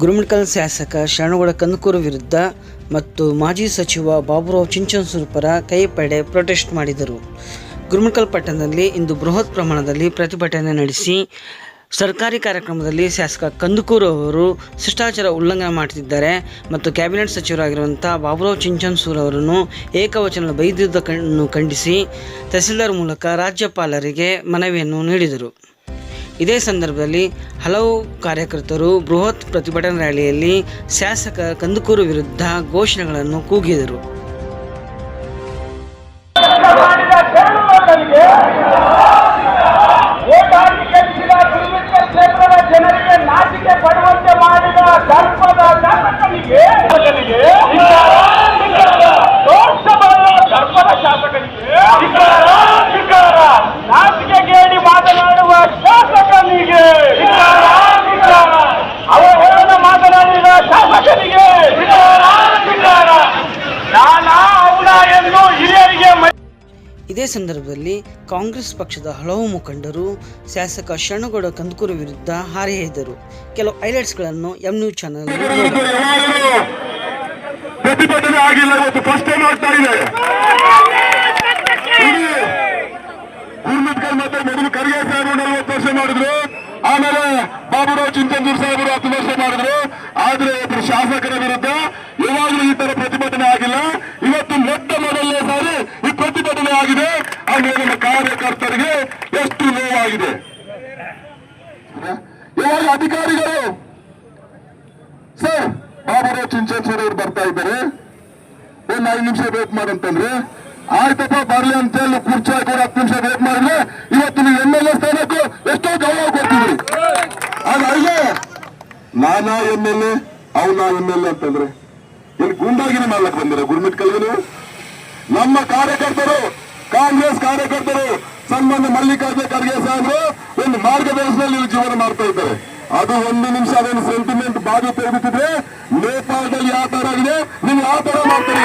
ಗುರುಮಿಟ್ಕಲ್ ಶಾಸಕ ಶರಣಗೌಡ ಕಂದಕೂರು ವಿರುದ್ಧ ಮತ್ತು ಮಾಜಿ ಸಚಿವ ಬಾಬುರಾವ್ ಚಿಂಚನ್ಸೂರು ಪರ ಕೈಪಡೆ ಪ್ರೊಟೆಸ್ಟ್ ಮಾಡಿದರು. ಗುರುಮಿಡ್ಕಲ್ ಪಟ್ಟಣದಲ್ಲಿ ಇಂದು ಬೃಹತ್ ಪ್ರಮಾಣದಲ್ಲಿ ಪ್ರತಿಭಟನೆ ನಡೆಸಿ ಸರ್ಕಾರಿ ಕಾರ್ಯಕ್ರಮದಲ್ಲಿ ಶಾಸಕ ಕಂದುಕೂರು ಅವರು ಶಿಷ್ಟಾಚಾರ ಉಲ್ಲಂಘನೆ ಮಾಡುತ್ತಿದ್ದಾರೆ ಮತ್ತು ಕ್ಯಾಬಿನೆಟ್ ಸಚಿವರಾಗಿರುವಂಥ ಬಾಬುರಾವ್ ಚಿಂಚನ್ಸೂರ್ ಅವರನ್ನು ಏಕವಚನ ಬೈದಿದ್ದನ್ನು ಖಂಡಿಸಿ ತಹಸೀಲ್ದಾರ್ ಮೂಲಕ ರಾಜ್ಯಪಾಲರಿಗೆ ಮನವಿಯನ್ನು ನೀಡಿದರು. ಇದೇ ಸಂದರ್ಭದಲ್ಲಿ ಹಲವು ಕಾರ್ಯಕರ್ತರು ಬೃಹತ್ ಪ್ರತಿಭಟನಾ ರ್ಯಾಲಿಯಲ್ಲಿ ಶಾಸಕ ಕಂದುಕೂರು ವಿರುದ್ಧ ಘೋಷಣೆಗಳನ್ನು ಕೂಗಿದರು. ಇದೇ ಸಂದರ್ಭದಲ್ಲಿ ಕಾಂಗ್ರೆಸ್ ಪಕ್ಷದ ಹಲವು ಮುಖಂಡರು, ಶಾಸಕ ಶರಣಗೌಡ ಕಂದಕೂರು ವಿರುದ್ಧ ಹಾರಿಹೈದರು ಕೆಲವು ಹೈಲೈಟ್ಸ್ಗಳನ್ನು ಎಂ ನ್ಯೂಸ್ ಚಾನಲ್ ಪ್ರತಿಭಟನೆ ಆಗಿಲ್ಲ ಇವತ್ತು ಫಸ್ಟ್ ಟೈಮ್ ಮಾಡಿದ್ರು ಆಮೇಲೆ ಬಾಬುರಾವ್ ಚಿಂತಂದೂರ್ ಸಾಹೇಬರು ವರ್ಷ ಮಾಡಿದ್ರು ಆದ್ರೆ ಶಾಸಕರ ವಿರುದ್ಧ ಯಾವಾಗಲೂ ಈ ತರ ಪ್ರತಿಭಟನೆ ಆಗಿಲ್ಲ. ಇವತ್ತು ಮೊಟ್ಟ ಮೊದಲನೇ ಸಾರಿ ಪ್ರತಿಭಟನೆ ಆಗಿದೆ ಆಮೇಲೆ ನಮ್ಮ ಕಾರ್ಯಕರ್ತರಿಗೆ ಎಷ್ಟು ನೋವಾಗಿದೆ? ಇವಾಗ ಅಧಿಕಾರಿಗಳು? ಸರ್, ಬಾಬುರಾವ್ ಚಿಂಚೇಶ್ವರ ಅವ್ರು ಬರ್ತಾ ಇದ್ದಾರೆ. ಒಂದ್ ಐದು ನಿಮಿಷ ವೇಟ್ ಮಾಡಂತಂದ್ರೆ ಆಯ್ತಪ್ಪ, ಬರ್ಲಿ ಅಂತ ಹೇಳಿ ಕುರ್ಚಿ ಹಾಕಿ ಹತ್ತು ನಿಮಿಷ ವೇಟ್ ಮಾಡಿದ್ರೆ ಇವತ್ತು ನೀವು ಎಂ ಎಲ್ ಎ ಸ್ಥಾನಕ್ಕೂ ಎಷ್ಟೋ ಗೌರವ ಕೊಡ್ತೀವಿ ಹಾಗೆ ಅಲ್ಲೇ ನಾನಾ M L A M L A ಅಂತಂದ್ರೆ. ಇಲ್ಲಿ ಗುಂಡಾಗಿರಿ ಮಾಡ್ಲಕ್ ಬಂದಿರ ನೀವು ನಮ್ಮ ಕಾರ್ಯಕರ್ತರು, ಕಾಂಗ್ರೆಸ್ ಕಾರ್ಯಕರ್ತರು, ಸಂಬಂಧ ಮಲ್ಲಿಕಾರ್ಜುನ ಖರ್ಗೆ ಸಾಹೇಬರು ಒಂದು ಮಾರ್ಗದರ್ಶನದಲ್ಲಿ ಜೀವನ ಮಾಡ್ತಾ ಇದ್ದಾರೆ. ಅದು ಒಂದು ನಿಮಿಷ ಅದೇನು ಸೆಂಟಿಮೆಂಟ್ ಬಾಗಿ ತೆಗೆದಿದ್ರೆ ನೇಪಾಳದಲ್ಲಿ ಯಾವ ತರ ಆಗಿದೆ? ನೀವು ಯಾವ ತರ ಮಾಡ್ತೀರಿ?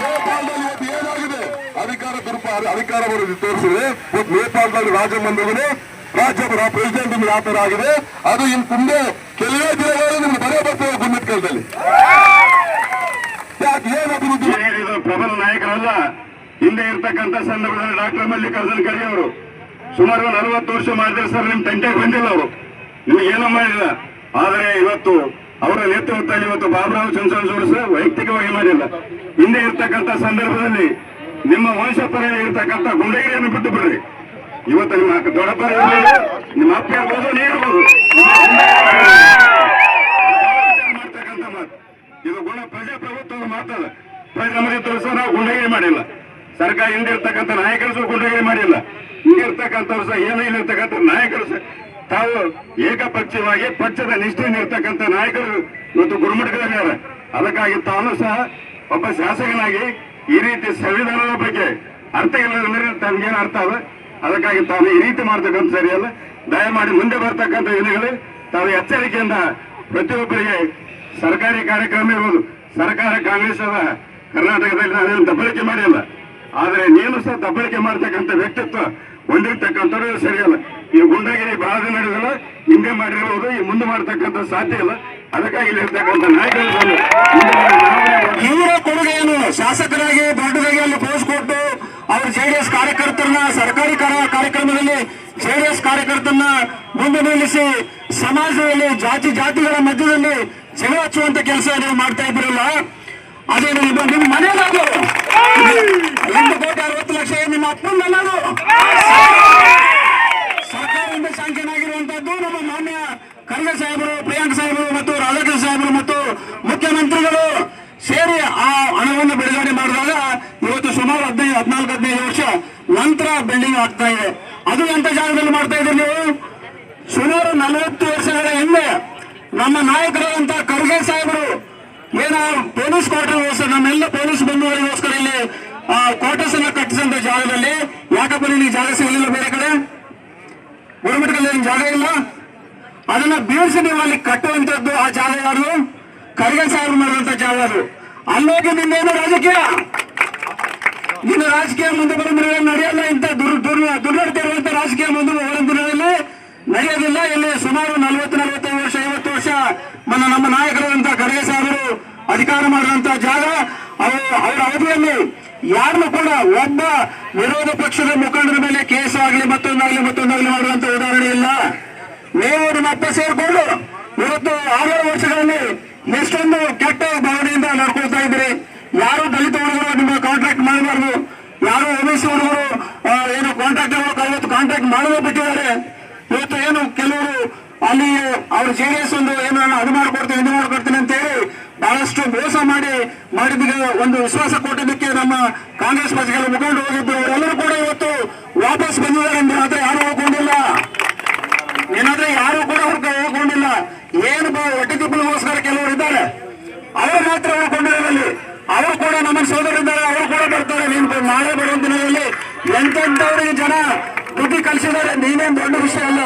ನೇಪಾಳದಲ್ಲಿ ಇವತ್ತು ಏನಾಗಿದೆ? ಅಧಿಕಾರ ಅಧಿಕಾರ ಬರೋದು ತೋರಿಸಿದ್ರೆ, ಇವತ್ತು ನೇಪಾಳದಲ್ಲಿ ರಾಜ ಬಂದವನು ರಾಜ್ಯ ಪ್ರೆಸಿಡೆಂಟ್ ನಿಮ್ಗೆ ಯಾವ ತರ ಆಗಿದೆ? ಅದು ಇನ್ ಮುಂದೆ ಕೆಲವೇ ದಿನಗಳಲ್ಲಿ ನಿಮ್ಗೆ ಬರೇ ಬರ್ತೇವೆ ಗುಮ್ಮಿಟ್ಕಲ್ದಲ್ಲಿ ಹಿಂದೆ ಇರ್ತಕ್ಕಂಥ ಸಂದರ್ಭದಲ್ಲಿ ಡಾಕ್ಟರ್ ಮಲ್ಲಿಕಾರ್ಜುನ್ ಖರ್ಗೆ ಅವರು ಸುಮಾರು ನಲವತ್ತು ವರ್ಷ ಮಾಡಿದ್ರೆ ಸರ್ ನಿಮ್ ತಂಟೆಗೆ ಬಂದಿಲ್ಲ ಅವರು. ನಿಮ್ಗೆ ಏನೋ ಮಾಡಿಲ್ಲ. ಆದರೆ ಇವತ್ತು ಅವರ ನೇತೃತ್ವದಲ್ಲಿ ಇವತ್ತು ಬಾಬುರಾವ್ ಚಂದ್ರಸೂರು ಸರ್ ವೈಯಕ್ತಿಕವಾಗಿ ಮಾಡಿಲ್ಲ. ಹಿಂದೆ ಇರ್ತಕ್ಕಂಥ ಸಂದರ್ಭದಲ್ಲಿ ನಿಮ್ಮ ವಂಶ ಪರ ಇರ್ತಕ್ಕಂಥ ಗುಂಡಗಿರಿಯನ್ನು ಬಿಟ್ಟು ಬಿಡ್ರಿ. ಇವತ್ತು ನಿಮ್ಮ ದೊಡ್ಡಪ್ಪ ನಿಮ್ಮ ಅಪ್ಪ ಇರ್ಬೋದು, ನೀ ಇರ್ಬೋದು. ಮಾಡ್ತಕ್ಕಂಥ ಮಾತು. ಇದು ಗುಣ ಪ್ರಜಾಪ್ರಭುತ್ವದ ಮಾತಲ್ಲ. ನಮಗೆ ತೋರಿಸ ನಾವು ಗುಂಡಗಿರಿ ಮಾಡಿಲ್ಲ. ಸರ್ಕಾರ ಹಿಂದಿರ್ತಕ್ಕಂಥ ನಾಯಕರು ಸಹ ಗುಂಡಗಿರಿ ಮಾಡಿಲ್ಲ. ಹಿಂಗಿರ್ತಕ್ಕಂಥವ್ರು ಸಹ ಏನೋ ಇಲ್ಲಿರ್ತಕ್ಕಂಥ ನಾಯಕರು ಸಹ ತಾವು ಏಕಪಕ್ಷವಾಗಿ ಪಕ್ಷದ ನಿಷ್ಠೆಯಿಂದ ಇರ್ತಕ್ಕಂಥ ನಾಯಕರು ಇವತ್ತು ಗುರುಮಠಗಳಿದ್ದಾರೆ ಅದಕ್ಕಾಗಿ ತಾನು ಸಹ ಒಬ್ಬ ಶಾಸಕನಾಗಿ ಈ ರೀತಿ ಸಂವಿಧಾನದ ಬಗ್ಗೆ ಅರ್ಥ ಇಲ್ಲದ ತಮಗೇನು ಅರ್ಥ ಅದ ಅದಕ್ಕಾಗಿ ತಾನು ಈ ರೀತಿ ಮಾಡ್ತಕ್ಕಂಥ ಸರಿಯಲ್ಲ ದಯಮಾಡಿ ಮುಂದೆ ಬರ್ತಕ್ಕಂಥ ದಿನಗಳು ತಾವು ಎಚ್ಚರಿಕೆಯಿಂದ ಪ್ರತಿಯೊಬ್ಬರಿಗೆ ಸರ್ಕಾರಿ ಕಾರ್ಯಕ್ರಮ ಇರ್ಬೋದು. ಸರ್ಕಾರ ಕಾಂಗ್ರೆಸ್ ಅದ. ಕರ್ನಾಟಕದಲ್ಲಿ ನಾವೇನು ದಬ್ಬಳಿಕೆ ಮಾಡಿಲ್ಲ. ಆದರೆ ನೀನು ಸಹ ದಬ್ಬಳಿಕೆ ಮಾಡ್ತಕ್ಕಂಥ ವ್ಯಕ್ತಿತ್ವ ಹೊಂದಿರ್ತಕ್ಕಂಥವ್ರು ಸರಿಯಲ್ಲ ಈ ಗುಂಡಗಿರಿ ಬಹಳ ದಿನ ನಡೆದಿಲ್ಲ, ಹಿಂದೆ ಮಾಡಿರ್ಬೋದು, ಈ ಮುಂದೆ ಮಾಡ್ತಕ್ಕಂಥ ಸಾಧ್ಯ ಇಲ್ಲ. ಅದಕ್ಕಾಗಿ ಇಲ್ಲಿರ್ತಕ್ಕಂಥ ನಾಯಕರು ಇವರ ಕೊಡುಗೆಯನ್ನು ಶಾಸಕರಾಗಿ, ದೊಡ್ಡದಾಗಿ ಪೋಸ್ಟ್ ಕೊಟ್ಟು ಅವರು ಜೆಡಿಎಸ್ ಕಾರ್ಯಕರ್ತರನ್ನ, ಸರ್ಕಾರಿ ಕಾರ್ಯ- ಕಾರ್ಯಕ್ರಮದಲ್ಲಿ ಜೆಡಿಎಸ್ ಕಾರ್ಯಕರ್ತರನ್ನ ಮುಂದೆ ನಿಲ್ಲಿಸಿ ಸಮಾಜದಲ್ಲಿ ಜಾತಿ ಜಾತಿಗಳ ಮಧ್ಯದಲ್ಲಿ ಜಗಳ ಹಚ್ಚುವಂತ ಕೆಲಸ ನೀವು ಮಾಡ್ತಾ ಇದ್ರಲ್ಲ ಅದೇ ನಿಮ್ಮ ಮನೆಯಲ್ಲಾದ್ರು ಮನೆಯಲ್ಲದು ಒಂದು ಕೋಟಿ ಅರವತ್ತು ಲಕ್ಷ ನಿಮ್ಮ ಅಪ್ಪನಲ್ಲದು ಸರ್ಕಾರದಿಂದ ಶಾಂಕ್ಷನ್ ನಮ್ಮ ಮಾನ್ಯ ಖರ್ಗೆ ಸಾಹೇಬರು, ಪ್ರಿಯಾಂಕ್ ಸಾಹೇಬರು ಮತ್ತು ರಾಧಾಕೃಷ್ಣ ಸಾಹೇಬರು ಮತ್ತು ಮುಖ್ಯಮಂತ್ರಿಗಳು ಸೇರಿ ಆ ಹಣವನ್ನು ಬಿಡುಗಡೆ ಮಾಡಿದಾಗ ಇವತ್ತು ಸುಮಾರು ಹದಿನೈದು, ಹದಿನಾಲ್ಕು, ಹದಿನೈದು ವರ್ಷ ನಂತರ ಬಿಲ್ಡಿಂಗ್ ಆಗ್ತಾ ಇದೆ. ಅದು ಎಂತ ಜಾಗದಲ್ಲಿ ಮಾಡ್ತಾ ಇದ್ದೀರಿ ನೀವು? ಸುಮಾರು ನಲವತ್ತು ವರ್ಷಗಳ ಹಿಂದೆ ನಮ್ಮ ನಾಯಕರಾದಂತಹ ಖರ್ಗೆ ಸಾಹೇಬರು ಏನ ಪೊಲೀಸ್ ಕ್ವಾರ್ಟರ್ಗೋಸ್ಕರ, ನಮ್ಮೆಲ್ಲ ಪೊಲೀಸ್ ಬಂಧುಗಳಿಗೋಸ್ಕರ ಇಲ್ಲಿ, ಆ ಕ್ವಾರ್ಟರ್ಸ್ ಅನ್ನ ಕಟ್ಟಿಸಿದಂತ ಜಾಗದಲ್ಲಿ. ಯಾಕಪ್ಪ ನಿಮಗೆ ಜಾಗ ಸಿಗಲಿಲ್ಲ ಬೇರೆ ಕಡೆ? ಏನ್ ಜಾಗ ಇಲ್ಲ? ಅದನ್ನ ಬೀಳಿಸಿ ನೀವು ಅಲ್ಲಿ ಕಟ್ಟುವಂತದ್ದು ಆ ಜಾಗ ಯಾರು ಖರ್ಗೆ ಸಾವಿರ ಮಾಡುವಂತ ಜಾಗ ಅದು. ಅಲ್ಲೋಗಿ ನಿನ್ನೇನು ರಾಜಕೀಯ? ನಿನ್ನ ರಾಜಕೀಯ ಮುಂದೆ ಬರೋದ್ರೆ ನಡೆಯಲ್ಲ ಇಂಥ ದುರ್ ದುರ್, ದುರ್ನಡತೆ ಇರುವಂತ ರಾಜಕೀಯ ಮುಂದೆ ನಡೆಯೋದಿಲ್ಲ. ಇಲ್ಲಿ ಸುಮಾರು ನಲವತ್ತು, ನಲವತ್ತೈದು ವರ್ಷ, ಐವತ್ತು ವರ್ಷ ನಮ್ಮ ಸಾಹೇಬರು ಅಧಿಕಾರ ಮಾಡುವಂತ ಜಾಗ ಅವರು ಅವಧಿಯಲ್ಲಿ ಯಾರನ್ನು ಕೂಡ ಒಬ್ಬ ವಿರೋಧ ಪಕ್ಷದ ಮುಖಂಡರ ಮೇಲೆ ಕೇಸ್ ಆಗಲಿ ಮತ್ತೊಂದಾಗಲಿ ಮತ್ತೊಂದಾಗಲಿ ಮಾಡುವಂತ ಉದಾಹರಣೆ ಇಲ್ಲ. ನೀವು ಮತ್ತೆ ಸೇರಿಕೊಂಡು ಇವತ್ತು ಆರೇಳು ವರ್ಷಗಳಲ್ಲಿ ಎಷ್ಟೊಂದು ಕೆಟ್ಟ ಭಾವನೆಯಿಂದ ನಡ್ಕೊಳ್ತಾ ಇದ್ರಿ ಯಾರು ದಲಿತ ಹುಡುಗರು ನಿಮ್ಮ ಕಾಂಟ್ರಾಕ್ಟ್ ಮಾಡಬಾರ್ದು, ಯಾರು ಓಬಿಸಿ ಹುಡುಗರು ಏನು ಕಾಂಟ್ರಾಕ್ಟ್ ಇವತ್ತು ಕಾಂಟ್ರಾಕ್ಟ್ ಮಾಡಲೇ ಬಿಟ್ಟಿದ್ದಾರೆ. ಇವತ್ತು ಏನು ಕೆಲವರು ಅಲ್ಲಿ ಅವ್ರು ಜೆ ಎಸ್ ಒಂದು ಏನು ನಾನು ಅದು ಮಾಡ್ಕೊಡ್ತೀನಿ ಇದು ಮಾಡಿಕೊಡ್ತೀನಿ ಅಂತ ಹೇಳಿ ಬಹಳಷ್ಟು ಮೋಸ ಮಾಡಿ ಮಾಡಿದ್ದಕ್ಕೆ ಒಂದು ವಿಶ್ವಾಸ ಕೊಟ್ಟಿದ್ದಕ್ಕೆ ನಮ್ಮ ಕಾಂಗ್ರೆಸ್ ಪಕ್ಷಗಳ ಮುಖಂಡ ಹೋಗಿದ್ದು, ಅವರೆಲ್ಲರೂ ಕೂಡ ಇವತ್ತು ವಾಪಸ್ ಬಂದಿದ್ದಾರೆ ಅಂದ್ರೆ ಮಾತ್ರ ಯಾರು ಹೋಗ್ಕೊಂಡಿಲ್ಲ. ಏನಾದ್ರೆ ಯಾರು ಕೂಡ ಅವ್ರಿಗೆ ಹೋಗ್ಕೊಂಡಿಲ್ಲ. ಏನು ಹೊಟ್ಟೆ ತಿಪ್ಪಲಿಗೋಸ್ಕರ ಕೆಲವರು ಇದ್ದಾರೆ. ಅವರು ಮಾತ್ರ ಉಳ್ಕೊಂಡಿರೋದಲ್ಲಿ ಅವರು ಕೂಡ ನಮ್ಮ ಸೋದರಿದ್ದಾರೆ, ಅವರು ಕೂಡ ಬರ್ತಾರೆ. ನೀನು ನಾಳೆ ಬರುವ ದಿನದಲ್ಲಿ ಎಂತೆಂಥವರಿಗೆ ಜನ ಬುದ್ಧಿ ಕಲಿಸಿದ್ದಾರೆ, ನೀನೇನ್ ದೊಡ್ಡ ವಿಷಯ ಅಲ್ಲ.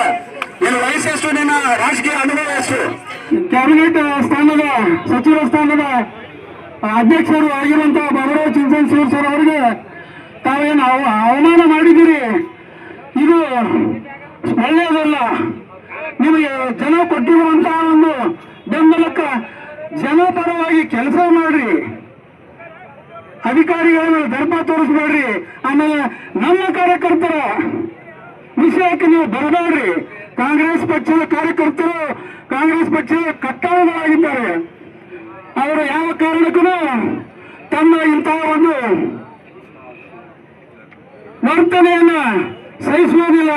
ನಿನ್ನ ವಯಸ್ಸೆಷ್ಟು ನಿನ್ನ ರಾಜಕೀಯ ಅನುಭವ ಎಷ್ಟು? ಕ್ಯಾಬಿನೆಟ್ ಸ್ಥಾನದ, ಸಚಿವ ಸ್ಥಾನದ ಅಧ್ಯಕ್ಷರು ಆಗಿರುವಂತಹ ಬಾಬುರಾವ್ ಚಿಂಚನ್ ಸೂರ್ ಸರ್ ಅವರಿಗೆ ತಾವೇನು ಅವ- ಅವಮಾನ ಮಾಡಿದ್ದೀರಿ? ಇದು ಒಳ್ಳೆಯದಲ್ಲ. ನಿಮಗೆ ಜನ ಕೊಟ್ಟಿರುವಂತಹ ಒಂದು ಬೆಂಬಲಕ್ಕ ಜನಪರವಾಗಿ ಕೆಲಸ ಮಾಡ್ರಿ. ಅಧಿಕಾರಿಗಳು ದರ್ಪ ತೋರಿಸ್ಬೇಡ್ರಿ. ಆಮೇಲೆ ನಮ್ಮ ಕಾರ್ಯಕರ್ತರ ವಿಷಯಕ್ಕೆ ನೀವು ಬರಬೇಡ್ರಿ. ಕಾಂಗ್ರೆಸ್ ಪಕ್ಷದ ಕಾರ್ಯಕರ್ತರು ಕಾಂಗ್ರೆಸ್ ಪಕ್ಷದ ಕಟ್ಟಾಳುಗಳಾಗಿದ್ದಾರೆ ಅವರು ಯಾವ ಕಾರಣಕ್ಕೂ ತಮ್ಮ ಇಂತಹ ಒಂದು ವರ್ತನೆಯನ್ನ ಸಹಿಸುವುದಿಲ್ಲ.